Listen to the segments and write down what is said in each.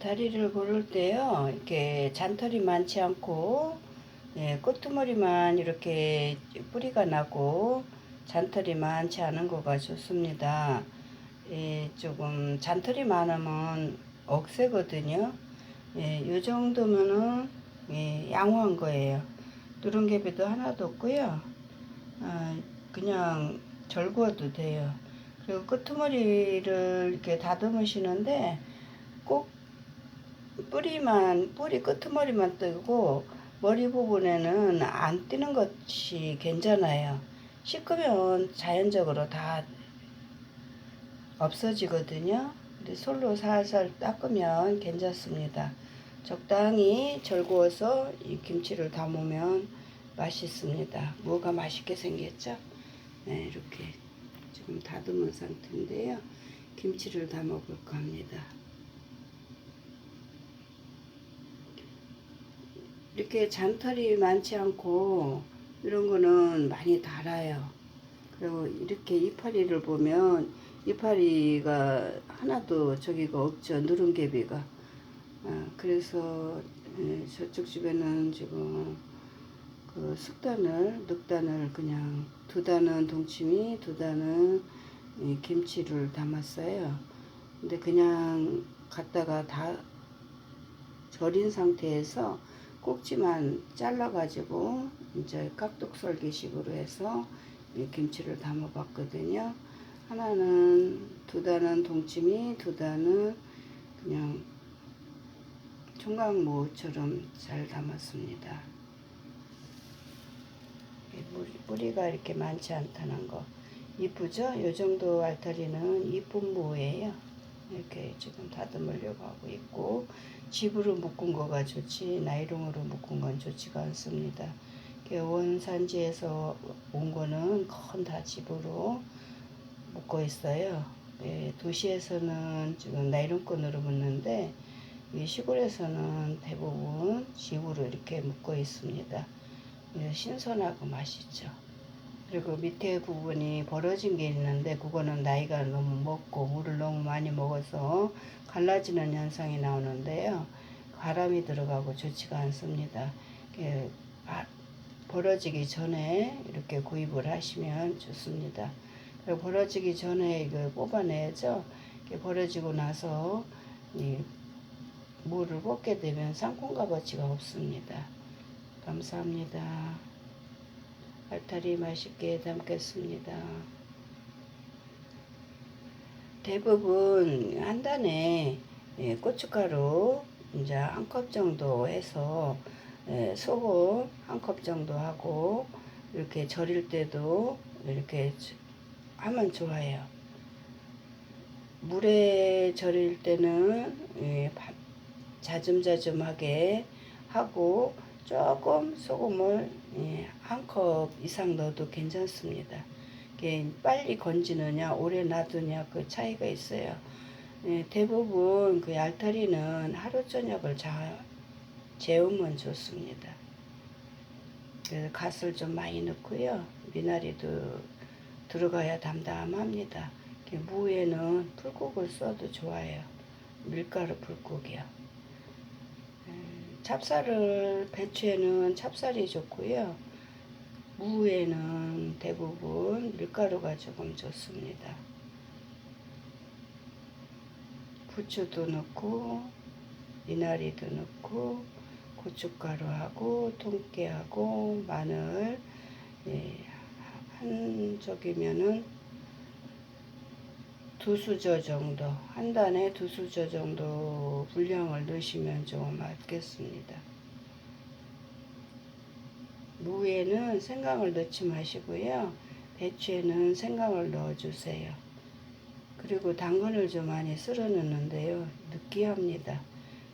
다리를 고를 때요, 이렇게 잔털이 많지 않고, 예, 끄트머리만 이렇게 뿌리가 나고, 잔털이 많지 않은 거가 좋습니다. 예, 조금 잔털이 많으면 억세거든요. 예, 요 정도면은, 예, 양호한 거예요. 누런개비도 하나도 없고요. 아, 그냥 절구어도 돼요. 그리고 끄트머리를 이렇게 다듬으시는데, 꼭 뿌리만 뿌리 끄트머리만 뜨고 머리 부분에는 안 뜨는 것이 괜찮아요. 씻으면 자연적으로 다 없어지거든요. 근데 솔로 살살 닦으면 괜찮습니다. 적당히 절구어서 이 김치를 담으면 맛있습니다. 뭐가 맛있게 생겼죠? 네, 이렇게 지금 다듬은 상태인데요. 김치를 담아 볼까 합니다. 이렇게 잔털이 많지 않고 이런 거는 많이 달아요. 그리고 이렇게 이파리를 보면 이파리가 하나도 저기가 없죠. 누른개비가. 아, 그래서 예, 저쪽 집에는 지금 그 숙단을 늑단을 그냥 두 단은 동치미 두 단은 이 김치를 담았어요. 근데 그냥 갖다가 다 절인 상태에서 꼭지만 잘라가지고 이제 깍둑썰기식으로 해서 이 김치를 담아봤거든요. 하나는 두 단은 동치미, 두 단은 그냥 총각무처럼 잘 담았습니다. 뿌리가 이렇게 많지 않다는 거 이쁘죠? 이 정도 알타리는 이쁜 무예요. 이렇게 지금 다듬으려고 하고 있고 집으로 묶은 거가 좋지 나이롱으로 묶은 건 좋지가 않습니다. 원산지에서 온 거는 건 다 집으로 묶어 있어요. 예, 도시에서는 지금 나이론끈으로 묶는데 이 시골에서는 대부분 집으로 이렇게 묶어 있습니다. 예, 신선하고 맛있죠. 그리고 밑에 부분이 벌어진 게 있는데 그거는 나이가 너무 먹고 물을 너무 많이 먹어서 갈라지는 현상이 나오는데요. 바람이 들어가고 좋지가 않습니다. 벌어지기 전에 이렇게 구입을 하시면 좋습니다. 벌어지기 전에 이거 뽑아내야죠. 벌어지고 나서 이 물을 뽑게 되면 상콩값어치가 없습니다. 감사합니다. 알타리 맛있게 담겠습니다. 대부분 한 단에 예, 고춧가루 이제 한 컵 정도 해서 예, 소금 한 컵 정도 하고 이렇게 절일 때도 이렇게 하면 좋아요. 물에 절일 때는 예, 바- 자즘자즘하게 하고 조금 소금을 예, 한컵 이상 넣어도 괜찮습니다. 이게 빨리 건지느냐 오래 놔두냐 그 차이가 있어요. 예, 대부분 그 알타리는 하루 저녁을 자, 재우면 좋습니다. 그래서 갓을 좀 많이 넣고요. 미나리도 들어가야 담담합니다. 무에는 풀국을 써도 좋아요. 밀가루 풀국이요. 음, 찹쌀을 배추에는 찹쌀이 좋고요. 무에는 대부분 밀가루가 조금 좋습니다. 부추도 넣고 미나리도 넣고 고춧가루하고 통깨하고 마늘 예, 한 쪽이면은 두 수저 정도 한 단에 두 수저 정도 분량을 넣으시면 좀 맞겠습니다. 무에는 생강을 넣지 마시고요. 배추에는 생강을 넣어주세요. 그리고 당근을 좀 많이 썰어 넣는데요. 느끼합니다.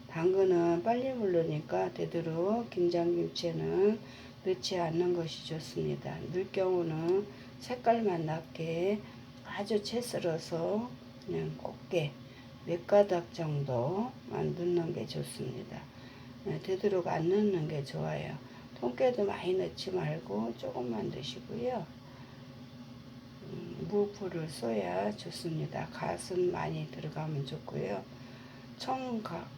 당근은 빨리 물르니까 되도록 김장김치에는 넣지 않는 것이 좋습니다. 넣을 경우는 색깔만 나게 아주 채 썰어서 그냥 곱게 몇 가닥 정도만 넣는 게 좋습니다. 네, 되도록 안 넣는 게 좋아요. 통깨도 많이 넣지 말고 조금만 넣으시고요. 음, 무풀을 써야 좋습니다. 갓은 많이 들어가면 좋고요. 청각,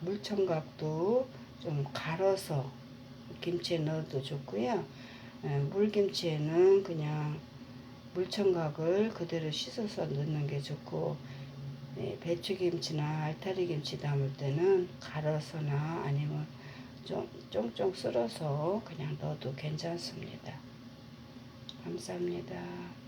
물청각도 좀 갈아서 김치에 넣어도 좋고요. 에, 물김치에는 그냥 물청각을 그대로 씻어서 넣는 게 좋고 예, 배추김치나 알타리김치 담을 때는 갈아서나 아니면 좀 쫑쫑 썰어서 그냥 넣어도 괜찮습니다. 감사합니다.